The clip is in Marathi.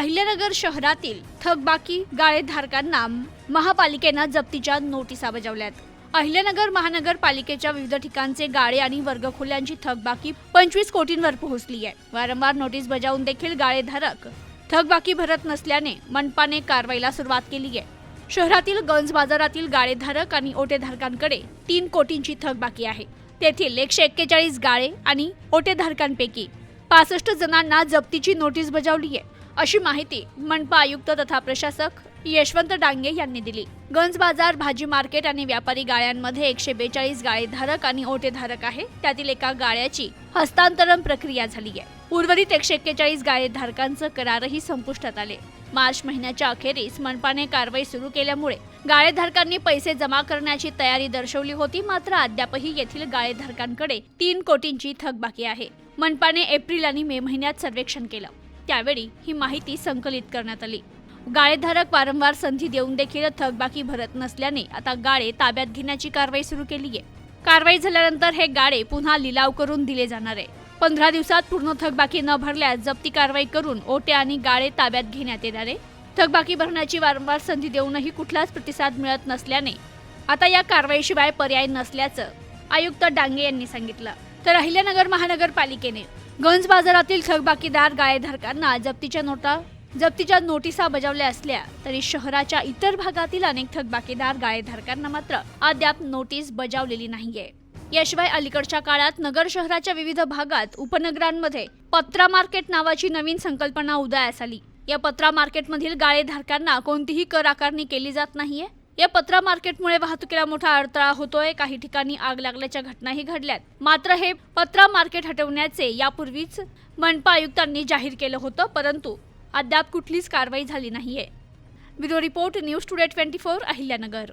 अहिल्यानगर शहरातील थकबाकी गाळेधारकांना महापालिकेनं जप्तीच्या नोटिसा बजावल्यात. अहिल्यानगर महानगरपालिकेच्या विविध ठिकाणचे गाळे आणि वर्गखोल्यांची थकबाकी पंचवीस कोटींवर पोहोचली आहे वारंवार नोटीस बजावून देखील गाळेधारक थकबाकी भरत नसल्याने मनपाने कारवाईला सुरुवात केली आहे शहरातील गंज बाजारातील गाळेधारक आणि ओटेधारकांकडे तीन कोटींची थकबाकी आहे. तेथील एकशे एक्केचाळीस गाळे आणि ओटेधारकांपैकी पासष्ट जणांना जप्तीची नोटीस बजावली आहे अशी माहिती मनपा आयुक्त तथा प्रशासक यशवंत डांगे यांनी दिली. गंज बाजार भाजी मार्केट आणि व्यापारी गाळ्यांमध्ये एकशे बेचाळीस गाळेधारक आणि ओटेधारक आहे. त्यातील एका गाळ्याची हस्तांतरण प्रक्रिया झाली आहे. उर्वरित एकशे एक्केचाळीस गाळेधारकांचं करारही संपुष्टात आले. मार्च महिन्याच्या अखेरीस मनपाने कारवाई सुरू केल्यामुळे गाळेधारकांनी पैसे जमा करण्याची तयारी दर्शवली होती. मात्र अद्यापही येथील गाळेधारकांकडे तीन कोटींची थकबाकी आहे. मनपाने एप्रिल आणि मे महिन्यात सर्वेक्षण केलं. त्यावेळी ही माहिती संकलित करण्यात आली. गाळेधारक वारंवार संधी देऊन देखील थकबाकी भरत नसल्याने आता गाळे ताब्यात घेण्याची कारवाई सुरू केली आहे कारवाई झाल्यानंतर हे गाळे पुन्हा लिलाव करून दिले जाणार आहे. पंधरा दिवसात पूर्ण थकबाकी न भरल्यास जप्ती कारवाई करून ओटे आणि गाळे ताब्यात घेण्यात येणार आहे. थकबाकी भरण्याची वारंवार संधी देऊनही कुठलाच प्रतिसाद मिळत नसल्याने आता या कारवाईशिवाय पर्याय नसल्याचं आयुक्त डांगे यांनी सांगितलं. तर अहिल्यानगर महानगरपालिकेने गंज बाजारातील थकबाकीदार गाळेधारकांना जप्तीच्या नोटा जप्तीच्या नोटिसा बजावल्या असल्या तरी शहराच्या इतर भागातील अनेक थकबाकीदार गाळेधारकांना मात्र अद्याप नोटीस बजावलेली नाहीये. याशिवाय अलीकडच्या काळात नगर शहराच्या विविध भागात उपनगरांमध्ये पत्रा मार्केट नावाची नवीन संकल्पना उदयास आली. या पत्रा मार्केटमधील गाळेधारकांना कोणतीही कर आकारणी केली जात नाहीये. या पत्रा मार्केटमुळे वाहतुकीला मोठा अडथळा होतोय. काही ठिकाणी आग लागल्याच्या घटनाही घडल्यात. मात्र हे पत्रा मार्केट हटवण्याचे यापूर्वीच मनपा आयुक्तांनी जाहीर केलं होतं परंतु अद्याप कुठलीच कारवाई झाली नाहीये. Bureau report news today twenty four Ahilyanagar.